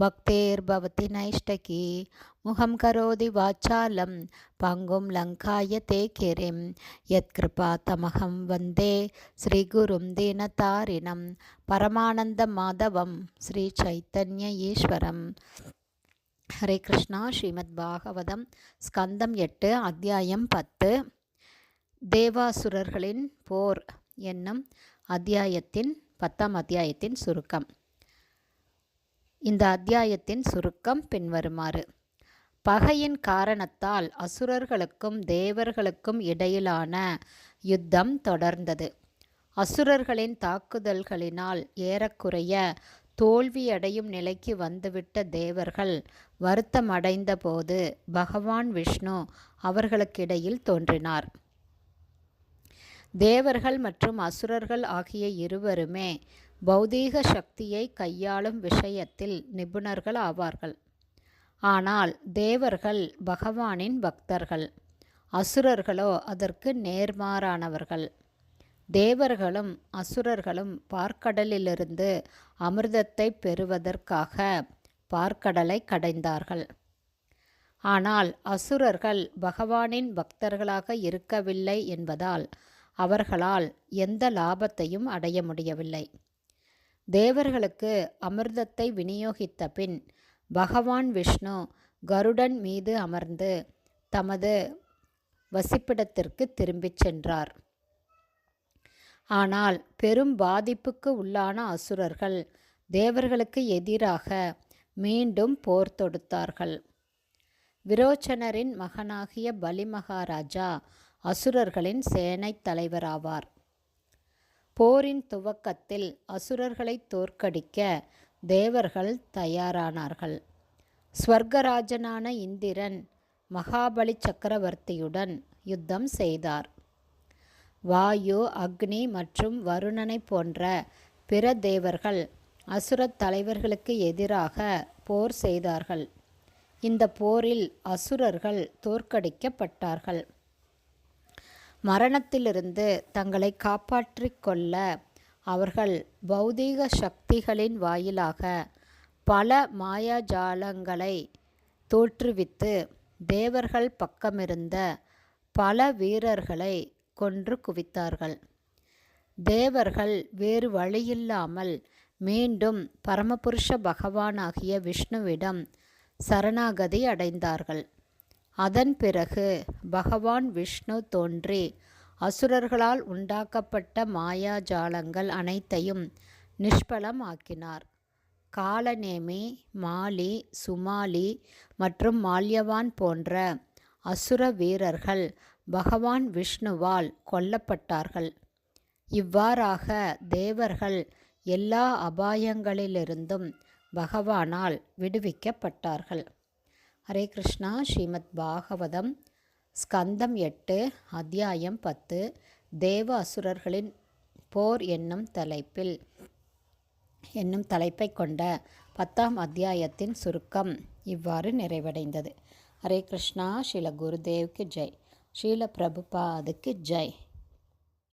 பக்தேர்பவதி நைஷ்டகி முகம் கரோதி வாச்சாலம் பங்கும் லங்காய தே கிரிம் யத்கிருபா தமகம் வந்தே ஸ்ரீகுரும் தீனதாரிணம் பரமானந்த மாதவம் ஸ்ரீ சைத்தன்ய ஈஸ்வரம் ஹரே கிருஷ்ணா ஸ்ரீமத் பாகவதம் ஸ்கந்தம் எட்டு அத்தியாயம் பத்து தேவாசுரர்களின் போர் என்னும் அத்தியாயத்தின் பத்தாம் அத்தியாயத்தின் சுருக்கம். இந்த அத்தியாயத்தின் சுருக்கம் பின்வருமாறு. பகையின் காரணத்தால் அசுரர்களுக்கும் தேவர்களுக்கும் இடையிலான யுத்தம் தொடர்ந்தது. அசுரர்களின் தாக்குதல்களினால் ஏறக்குறைய தோல்வியடையும் நிலைக்கு வந்துவிட்ட தேவர்கள் வருத்தமடைந்த போது பகவான் விஷ்ணு அவர்களுக்கிடையில் தோன்றினார். தேவர்கள் மற்றும் அசுரர்கள் ஆகிய இருவருமே பௌதீக சக்தியை கையாளும் விஷயத்தில் நிபுணர்கள் ஆவார்கள். ஆனால் தேவர்கள் பகவானின் பக்தர்கள் அசுரர்களோ அதற்கு நேர்மாறானவர்கள். தேவர்களும் அசுரர்களும் பார்க்கடலிலிருந்து அமிர்தத்தை பெறுவதற்காக பார்க்கடலை கடைந்தார்கள். ஆனால் அசுரர்கள் பகவானின் பக்தர்களாக இருக்கவில்லை என்பதால் அவர்களால் எந்த லாபத்தையும் அடைய முடியவில்லை. தேவர்களுக்கு அமிர்தத்தை விநியோகித்த பின் பகவான் விஷ்ணு கருடன் மீது அமர்ந்து தமது வசிப்பிடத்திற்கு திரும்பிச் சென்றார். ஆனால் பெரும் பாதிப்புக்கு உள்ளான அசுரர்கள் தேவர்களுக்கு எதிராக மீண்டும் போர் தொடுத்தார்கள். விரோச்சனரின் மகனாகிய பலி மகாராஜா அசுரர்களின் சேனைத் தலைவராவார். போரின் துவக்கத்தில் அசுரர்களை தோற்கடிக்க தேவர்கள் தயாரானார்கள். ஸ்வர்கராஜனான இந்திரன் மகாபலி சக்கரவர்த்தியுடன் யுத்தம் செய்தார். வாயு அக்னி மற்றும் வருணனை போன்ற பிற தேவர்கள் அசுரத் தலைவர்களுக்கு எதிராக போர் செய்தார்கள். இந்த போரில் அசுரர்கள் தோற்கடிக்கப்பட்டார்கள். மரணத்திலிருந்து தங்களை காப்பாற்றிக் கொள்ள அவர்கள் பௌதீக சக்திகளின் வாயிலாக பல மாயாஜாலங்களை தோற்றுவித்து தேவர்கள் பக்கமிருந்த பல வீரர்களை கொன்று குவித்தார்கள். தேவர்கள் வேறு வழியில்லாமல் மீண்டும் பரமபுருஷ பகவானாகிய விஷ்ணுவிடம் சரணாகதி அடைந்தார்கள். அதன் பிறகு பகவான் விஷ்ணு தோன்றி அசுரர்களால் உண்டாக்கப்பட்ட மாயாஜாலங்கள் அனைத்தையும் நிஷ்பலம் ஆக்கினார் காலநேமி மாலி சுமாலி மற்றும் மால்யவான் போன்ற அசுர வீரர்கள் பகவான் விஷ்ணுவால் கொல்லப்பட்டார்கள். இவ்வாறாக தேவர்கள் எல்லா அபாயங்களிலிருந்தும் பகவானால் விடுவிக்கப்பட்டார்கள். ஹரே கிருஷ்ணா ஸ்ரீமத் பாகவதம் ஸ்கந்தம் எட்டு அத்தியாயம் பத்து தேவ அசுரர்களின் போர் என்னும் தலைப்பில் என்னும் தலைப்பை கொண்ட பத்தாம் அத்தியாயத்தின் சுருக்கம் இவ்வாறு நிறைவடைந்தது. ஹரே கிருஷ்ணா ஸ்ரீல குருதேவ்க்கு ஜெய். ஸ்ரீல பிரபுபாதுக்கு ஜெய்.